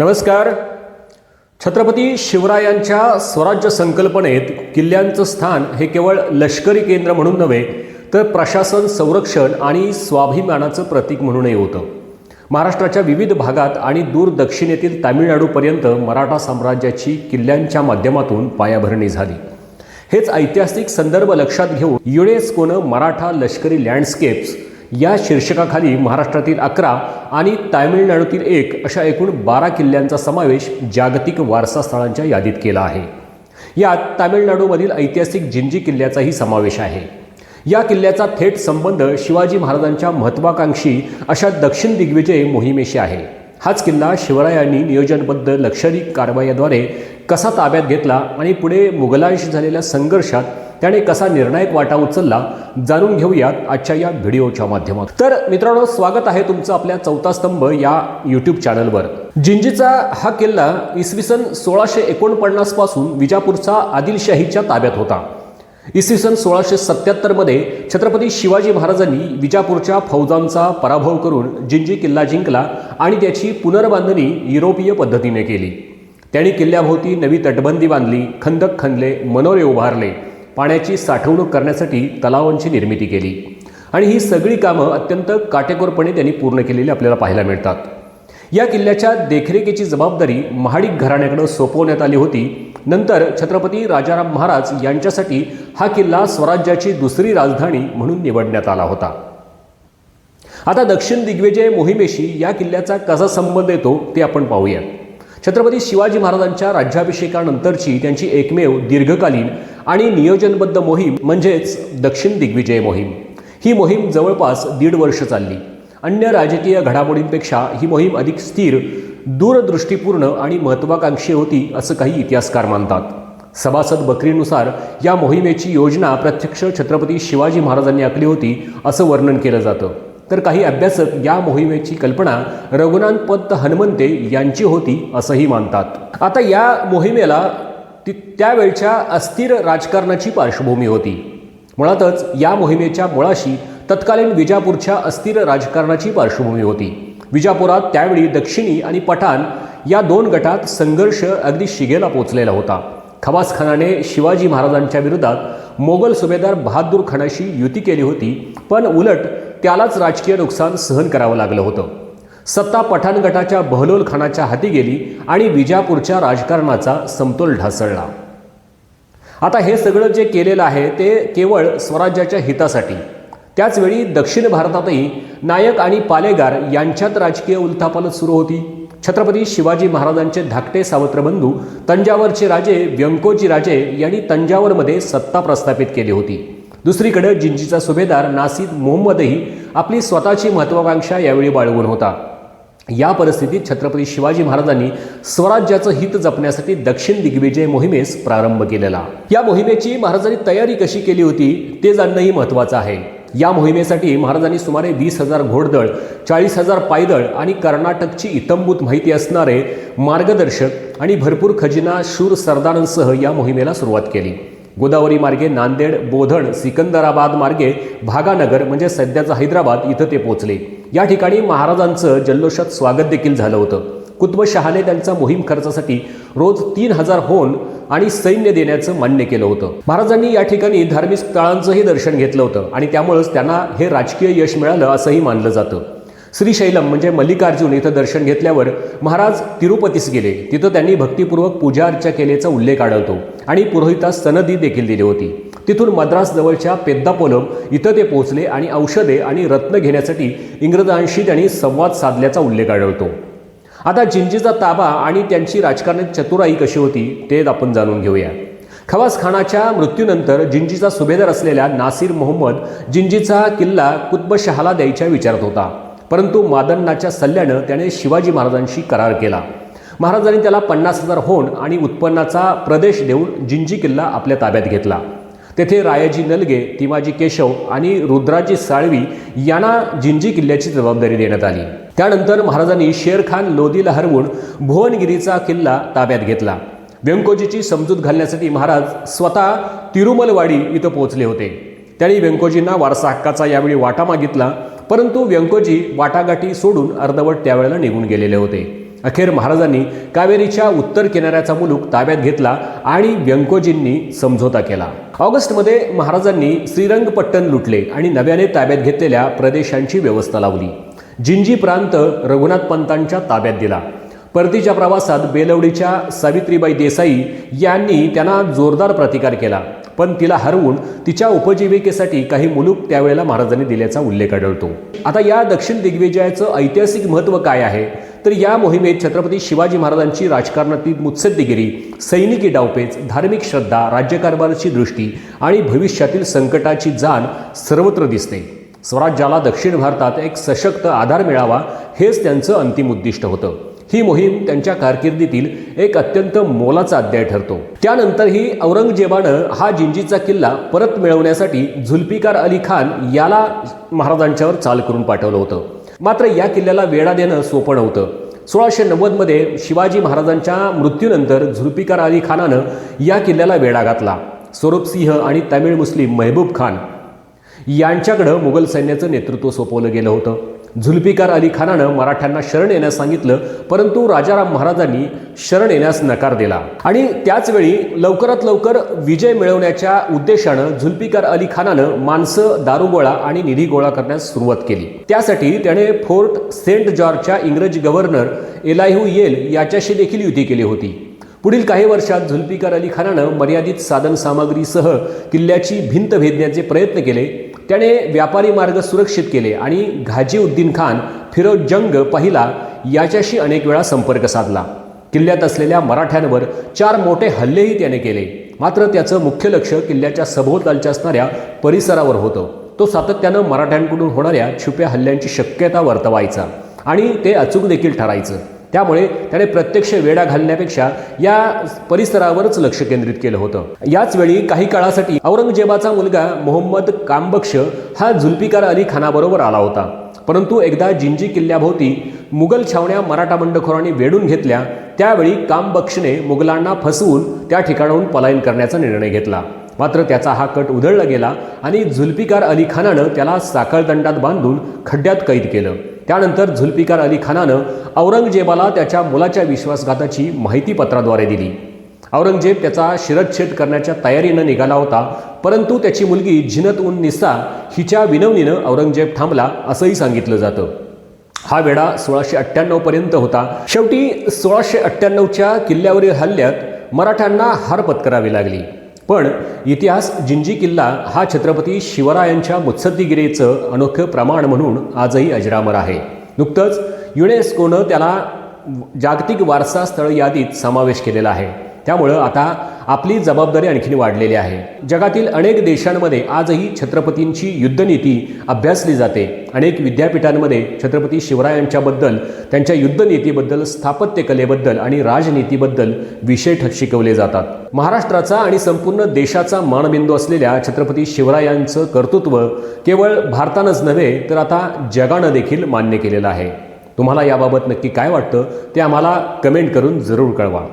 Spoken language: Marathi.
नमस्कार. छत्रपती शिवरायांच्या स्वराज्य संकल्पनेत किल्ल्यांचं स्थान हे केवळ लष्करी केंद्र म्हणून नव्हे तर प्रशासन संरक्षण आणि स्वाभिमानाचं प्रतीक म्हणूनही होतं. महाराष्ट्राच्या विविध भागात आणि दूर दक्षिणेतील तामिळनाडूपर्यंत मराठा साम्राज्याची किल्ल्यांच्या माध्यमातून पायाभरणी झाली. हेच ऐतिहासिक संदर्भ लक्षात घेऊन युनेस्कोनं मराठा लष्करी लँडस्केप्स या शीर्षकाखाली महाराष्ट्रातील अकरा आणि तामिळनाडूतील एक अशा एकूण बारा किल्ल्यांचा समावेश जागतिक वारसा स्थळांच्या यादीत केला आहे. यात तामिळनाडूमधील ऐतिहासिक जिंजी किल्ल्याचाही समावेश आहे. या किल्ल्याचा थेट संबंध शिवाजी महाराजांच्या महत्त्वाकांक्षी अशा दक्षिण दिग्विजय मोहिमेशी आहे. हाच किल्ला शिवरायांनी नियोजनबद्ध लष्करी कारवायाद्वारे कसा ताब्यात घेतला आणि पुढे मुघलांशी झालेल्या संघर्षात त्याने कसा निर्णायक वाटा उचलला जाणून घेऊयात आजच्या या व्हिडिओच्या माध्यमातून. तर मित्रांनो स्वागत आहे तुमचं आपल्या चौथा स्तंभ या यूट्यूब चॅनलवर जिंजीचा हा किल्ला इसवी सन सोळाशे एकोणपन्नासपासून विजापूरचा आदिलशाहीच्या ताब्यात होता. इसवी सन सोळाशे सत्याहत्तरमध्ये छत्रपती शिवाजी महाराजांनी विजापूरच्या फौजांचा पराभव करून जिंजी किल्ला जिंकला आणि त्याची पुनर्बांधणी युरोपीय पद्धतीने केली. त्यांनी किल्ल्याभोवती नवी तटबंदी बांधली खंदक खणले मनोरे उभारले. पाण्याची साठवणूक करण्यासाठी तलावांची निर्मिती केली. आणि ही सगळी कामं अत्यंत काटेकोरपणे त्यांनी पूर्ण केलेली आपल्याला पाहायला मिळतात. या किल्ल्याच्या देखरेखीची जबाबदारी महाडिक घराण्याकडे सोपवण्यात आली होती. नंतर छत्रपती राजाराम महाराज यांच्यासाठी हा किल्ला स्वराज्याची दुसरी राजधानी म्हणून निवडण्यात आला होता. आता दक्षिण दिग्विजय मोहिमेशी या किल्ल्याचा कसा संबंध येतो ते आपण पाहूया. छत्रपती शिवाजी महाराजांच्या राज्याभिषेकानंतरची त्यांची एकमेव दीर्घकालीन आणि नियोजनबद्ध मोहीम म्हणजेच दक्षिण दिग्विजय मोहीम. ही मोहीम जवळपास दीड वर्ष चालली. अन्य राजकीय घडामोडींपेक्षा ही मोहीम अधिक स्थिर दूरदृष्टीपूर्ण आणि महत्त्वाकांक्षी होती असं काही इतिहासकार मानतात. सभासद बकरीनुसार या मोहिमेची योजना प्रत्यक्ष छत्रपती शिवाजी महाराजांनी आखली होती असं वर्णन केलं जातं. तर काही अभ्यासक या मोहिमेची कल्पना रघुनाथ पंत हनुमंते यांची होती असंही मानतात. आता या मोहिमेला ती त्यावेळच्या अस्थिर राजकारणाची पार्श्वभूमी होती. मुळातच या मोहिमेच्या मुळाशी तत्कालीन विजापूरच्या अस्थिर राजकारणाची पार्श्वभूमी होती. विजापुरात त्यावेळी दक्षिणी आणि पठाण या दोन गटात संघर्ष अगदी शिगेला पोचलेला होता. खवास खानाने शिवाजी महाराजांच्या विरोधात मोगल सुभेदार बहादूर खानाशी युती केली होती पण उलट त्यालाच राजकीय नुकसान सहन करावं लागलं होतं. सत्ता पठाण गटाच्या बहलोल खानाच्या हाती गेली आणि विजापूरच्या राजकारणाचा समतोल ढासळला. आता हे सगळं जे केलेलं आहे ते केवळ स्वराज्याच्या हितासाठी. त्याचवेळी दक्षिण भारतातही नायक आणि पालेगार यांच्यात राजकीय उलथापालत सुरू होती. छत्रपती शिवाजी महाराजांचे धाकटे सावत्र बंधू तंजावरचे राजे व्यंकोजी राजे यांनी तंजावरमध्ये सत्ता प्रस्थापित केली होती. दुसरीकडे जिंजीचा सुभेदार नासिद मोहम्मदही आपली स्वतःची महत्वाकांक्षा यावेळी बाळगून होता. या परिस्थितीत छत्रपती शिवाजी महाराजांनी स्वराज्याचं हित जपण्यासाठी दक्षिण दिग्विजय मोहिमेस प्रारंभ केलेला. या मोहिमेची महाराजांनी तयारी कशी केली होती ते जाणणंही महत्त्वाचं आहे. या मोहिमेसाठी महाराजांनी सुमारे वीस हजार घोडदळ चाळीस हजार पायदळ आणि कर्नाटकची इतंभूत माहिती असणारे मार्गदर्शक आणि भरपूर खजिना शूर सरदारांसह या मोहिमेला सुरुवात केली. गोदावरी मार्गे नांदेड बोधण सिकंदराबाद मार्गे भागानगर म्हणजे सध्याचं हैदराबाद इथं ते पोचले या ठिकाणी महाराजांचं जल्लोषात स्वागत देखील झालं होतं. कुतुबशहाने त्यांचा मोहीम खर्चासाठी रोज तीन हजार होन आणि सैन्य देण्याचं मान्य केलं होतं. महाराजांनी या ठिकाणी धार्मिक स्थळांचंही दर्शन घेतलं होतं आणि त्यामुळंच त्यांना हे राजकीय यश मिळालं असंही मानलं जातं. श्रीशैलम म्हणजे मल्लिकार्जुन इथं दर्शन घेतल्यावर महाराज तिरुपतीस गेले. तिथं त्यांनी भक्तिपूर्वक पूजा अर्चा केल्याचा उल्लेख आढळतो आणि पुरोहितास सनदी देखील दिली होती. तिथून मद्रास जवळच्या पेद्दापोलम इथं ते पोहोचले आणि औषधे आणि रत्न घेण्यासाठी इंग्रजांशी त्यांनी संवाद साधल्याचा उल्लेख आढळतो. आता जिंजीचा ताबा आणि त्यांची राजकारणात चतुराई कशी होती ते आपण जाणून घेऊया. खवास खानाच्या मृत्यूनंतर जिंजीचा सुभेदार असलेल्या नासिर मोहम्मद जिंजीचा किल्ला कुतबशहाला द्यायच्या विचारत होता. परंतु मादन्नाच्या सल्ल्यानं त्याने शिवाजी महाराजांशी करार केला. महाराजांनी त्याला पन्नास हजार होण आणि उत्पन्नाचा प्रदेश देऊन जिंजी किल्ला आपल्या ताब्यात घेतला. तेथे रायाजी नलगे तिमाजी केशव आणि रुद्राजी साळवी यांना जिंजी किल्ल्याची जबाबदारी देण्यात आली. त्यानंतर महाराजांनी शेरखान लोदीला हरवून भुवनगिरीचा किल्ला ताब्यात घेतला. व्यंकोजीची समजूत घालण्यासाठी महाराज स्वतः तिरुमलवाडी इथं पोहोचले होते. त्यांनी व्यंकोजींना वारसा हक्काचा यावेळी वाटा मागितला परंतु व्यंकोजी वाटाघाटी सोडून अर्धवट त्यावेळेला निघून गेलेले होते. अखेर महाराजांनी कावेरीच्या उत्तर किनाऱ्याचा मुलूक ताब्यात घेतला आणि व्यंकोजींनी समझोता केला. ऑगस्टमध्ये महाराजांनी श्रीरंगपट्टण लुटले आणि नव्याने ताब्यात घेतलेल्या प्रदेशांची व्यवस्था लावली. जिंजी प्रांत रघुनाथ पंतांच्या ताब्यात दिला. परतीच्या प्रवासात बेलवडीच्या सावित्रीबाई देसाई यांनी त्यांना जोरदार प्रतिकार केला. पण तिला हरवून तिच्या उपजीविकेसाठी काही मुलूक त्यावेळेला महाराजांनी दिल्याचा उल्लेख आढळतो. आता या दक्षिण दिग्विजयाचं ऐतिहासिक महत्त्व काय आहे? तर या मोहिमेत छत्रपती शिवाजी महाराजांची राजकारणातील मुत्सद्देगिरी सैनिकी डावपेच धार्मिक श्रद्धा राज्यकारभाराची दृष्टी आणि भविष्यातील संकटाची जाण सर्वत्र दिसते. स्वराज्याला दक्षिण भारतात एक सशक्त आधार मिळावा हेच त्यांचं अंतिम उद्दिष्ट होतं. ही मोहीम त्यांच्या कारकिर्दीतील एक अत्यंत मोलाचा अध्याय ठरतो. त्यानंतरही औरंगजेबानं हा जिंजीचा किल्ला परत मिळवण्यासाठी झुल्फिकार अली खान याला महाराजांच्यावर चाल करून पाठवलं होतं. मात्र या किल्ल्याला वेढा देणं सोपं नव्हतं. सोळाशे नव्वदमध्ये शिवाजी महाराजांच्या मृत्यूनंतर झुल्फिकार अली खानानं या किल्ल्याला वेढा घातला. स्वरूप सिंह आणि तमिळ मुस्लिम महबूब खान यांच्याकडं मुघल सैन्याचं नेतृत्व सोपवलं गेलं होतं. झुल्फिकार अली खानानं मराठ्यांना शरण येण्यास सांगितलं परंतु राजाराम महाराजांनी शरण येण्यास नकार दिला. आणि त्याचवेळी लवकरात लवकर विजय मिळवण्याच्या उद्देशानं झुल्फिकार अली खानानं माणसं दारुगोळा आणि निधी गोळा करण्यास सुरुवात केली. त्यासाठी त्याने फोर्ट सेंट जॉर्जच्या इंग्रजी गव्हर्नर एलायहू येल याच्याशी देखील युती केली होती. पुढील काही वर्षात झुल्फिकार अली खानानं मर्यादित साधन सामग्रीसह किल्ल्याची भिंत भेदण्याचे प्रयत्न केले. त्याने व्यापारी मार्ग सुरक्षित केले आणि घाजीउद्दीन खान फिरोज जंग पहिला याच्याशी अनेक वेळा संपर्क साधला. किल्ल्यात असलेल्या मराठ्यांवर चार मोठे हल्लेही त्याने केले. मात्र त्याचं मुख्य लक्ष किल्ल्याच्या सभोवतालच्या असणाऱ्या परिसरावर होतं. तो सातत्यानं मराठ्यांकडून होणाऱ्या छुप्या हल्ल्यांची शक्यता वर्तवायचा आणि ते अचूक देखील ठरायचं. त्यामुळे त्याने प्रत्यक्ष वेढा घालण्यापेक्षा या परिसरावरच लक्ष केंद्रित केलं होतं. याच वेळी काही काळासाठी औरंगजेबाचा मुलगा मोहम्मद कामबक्ष हा झुल्फिकार अली खानाबरोबर आला होता. परंतु एकदा जिंजी किल्ल्याभोवती मुघल छावण्या मराठा बंडखोरांनी वेढून घेतल्या त्यावेळी कामबक्षने मुघलांना फसवून त्या ठिकाणाहून पलायन करण्याचा निर्णय घेतला. मात्र त्याचा हा कट उधळला गेला आणि झुल्फिकार अली खानानं त्याला साखळदंडात बांधून खड्ड्यात कैद केलं. त्यानंतर झुल्फिकार अली खानानं औरंगजेबाला त्याच्या मुलाच्या विश्वासघाताची माहिती पत्राद्वारे दिली. औरंगजेब त्याचा शिरच्छेद करण्याच्या तयारीनं निघाला होता परंतु त्याची मुलगी झिनत उन निसा हिच्या विनवणीनं औरंगजेब थांबला असंही सांगितलं जातं. हा वेढा सोळाशे अठ्ठ्याण्णव पर्यंत होता. शेवटी सोळाशे अठ्ठ्याण्णवच्या किल्ल्यावरील हल्ल्यात मराठ्यांना हार पत्करावी लागली. पण इतिहास जिंजी किल्ला हा छत्रपती शिवरायांच्या मुत्सद्दीगिरीचं अनोखं प्रमाण म्हणून आजही अजरामर आहे. नुकतंच युनेस्कोनं त्याला जागतिक वारसा स्थळ यादीत समावेश केलेला आहे. त्यामुळं आता आपली जबाबदारी आणखीन वाढलेली आहे. जगातील अनेक देशांमध्ये आजही छत्रपतींची युद्धनीती अभ्यासली जाते. अनेक विद्यापीठांमध्ये छत्रपती शिवरायांच्याबद्दल त्यांच्या युद्धनीतीबद्दल स्थापत्यकलेबद्दल आणि राजनीतीबद्दल विषय शिकवले जातात. महाराष्ट्राचा आणि संपूर्ण देशाचा मानबिंदू असलेल्या छत्रपती शिवरायांचं कर्तृत्व केवळ भारतानंच नव्हे तर आता जगानं देखील मान्य केलेलं आहे. तुम्हाला याबाबत नक्की काय वाटतं ते आम्हाला कमेंट करून जरूर कळवा.